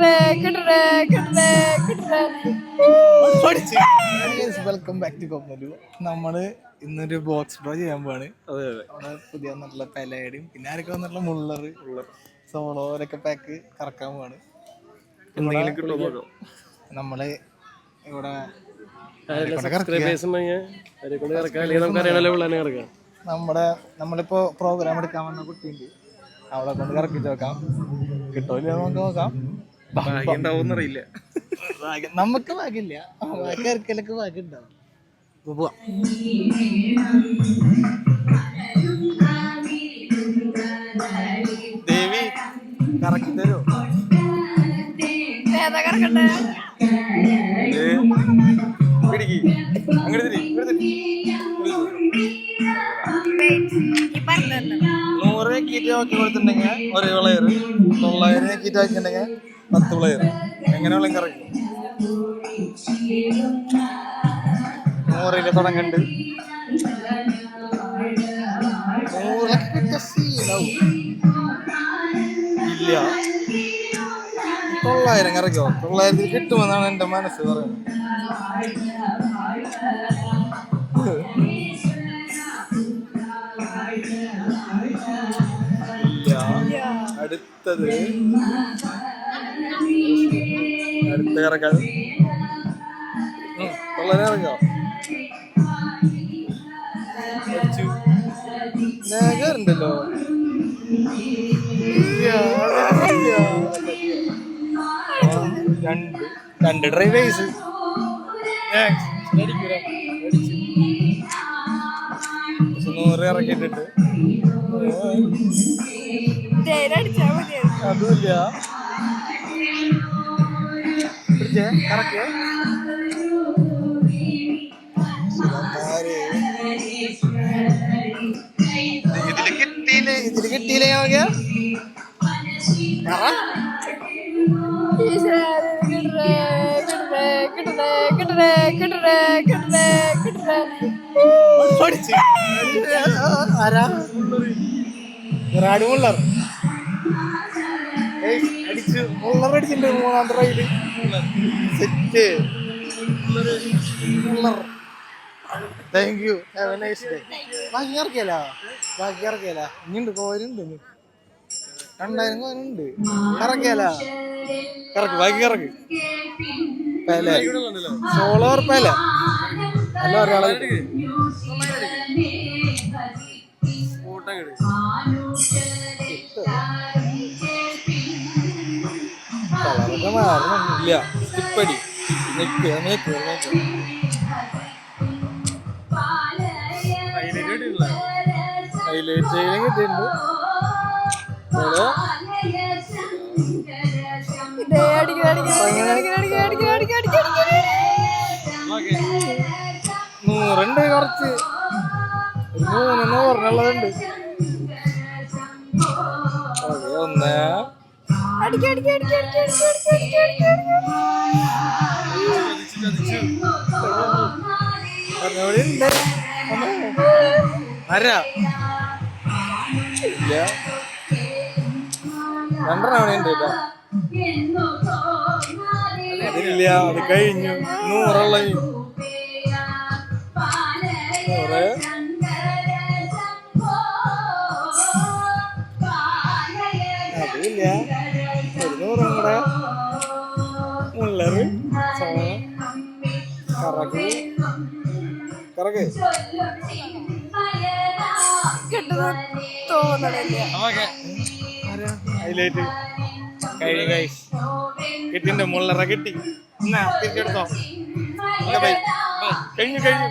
കിട്ടണേ കിട്ടണേ കിട്ടണേ കിട്ടണേ വെൽക്കം ബാക്ക് ടു കൊമ്പലു നമ്മൾ ഇന്നൊരു ബോക്സ് ഡ്രോ ചെയ്യാൻ പോവാണ്. അതെ അതെ. പുതിയ നല്ല പെലയുടെയും പിന്നെ ആരൊക്കെ വന്നിട്ടുള്ള മുള്ളർ സോളോരൊക്കെ പാക്ക് കറക്കാൻ പോവാണ്. കിട്ടുമോ നമ്മൾ ഇവിടെ നമ്മുടെ നമ്മളിപ്പോ പ്രോഗ്രാം എടുക്കാൻ വന്ന കുട്ടിയുണ്ട്. അവളെ കൊണ്ട് കറക്കിച്ച് നോക്കാം കിട്ടുമല്ലോ നമുക്ക് നോക്കാം. ഉണ്ടാവുമെന്നറിയില്ല ഭാഗ്യം- നമുക്ക് ഭാഗ്യമില്ല. ബാക്കി ആർക്കെല്ലാം ഭാഗ്യം ഉണ്ടാവും പോവാം. ദേവി കറക്കി തിരി? നൂറ് കീറ്റ് ആക്കി കൊടുത്തിട്ടുണ്ടെങ്കിൽ ഒരു വിളയർ തൊള്ളായിരം കീറ്റ് ആക്കിയിട്ടുണ്ടെങ്കിൽ പത്ത് പ്ലെയർ എങ്ങനെ വിളയും കറക്കും നൂറിൽ സീനാവും ഇല്ല. തൊള്ളായിരം കറക്കോ തൊള്ളായിരത്തിൽ കിട്ടുമെന്നാണ് എന്റെ മനസ്സ് പറയുന്നത്. അടുത്തത്. അടുത്ത കറക്കാൻ തൊള്ളായിരം ഇറങ്ങോ ഉണ്ടല്ലോ രണ്ട് രണ്ട് ഡ്രൈവേഴ്സ് നൂറ് മതിയായിരുന്നു. അതുമില്ല. പിടിച്ചേ കറക്കേ. ഇതിൽ കിട്ടിയില്ലേ? ഇതിൽ കിട്ടിയില്ലേ നമുക്ക് ആരാ? RAD Muller. അടിച്ചു മുള്ളർ അടിച്ചിട്ടുണ്ട് മൂന്നാമത്തെ ride set. Muller. Thank you have a nice day ബാക്കി ഇറക്കിയല്ല ബാക്കി ഇറക്കിയല്ല ഇനിയുണ്ട് കോരുണ്ട്. രണ്ടായിരം കോരുണ്ട് ഇറക്കിയല്ല ഇറക്ക് ബാക്കി ഇറക്ക് പേല. സോളോർ പേല അല്ല ഒരാളെ അടിക്കണ അടിക്കണ അടിക്കണ നൂറുണ്ട് കുറച്ച്. മൂന്നെന്ന് മൂന്നെണ്ണ പറഞ്ഞുള്ളതുണ്ട് ഓക്കെ ഒന്ന് ആരാ അത് കഴിഞ്ഞു നൂറുള്ള നൂറ് അതില്ല ഒരു നൂറും കൂടെ മുള്ളറ് സോളം കറക്ക് കറക്ക് കിട്ടുന്ന തോന്നണില്ല ഹൈലൈറ്റ്. കഴിഞ്ഞു ഗൈസ് കിട്ടിണ്ട് മുള്ളറ കിട്ടി. എന്നാ തിരിച്ചെടുത്തോ. ബൈ. കഴിഞ്ഞു കഴിഞ്ഞു.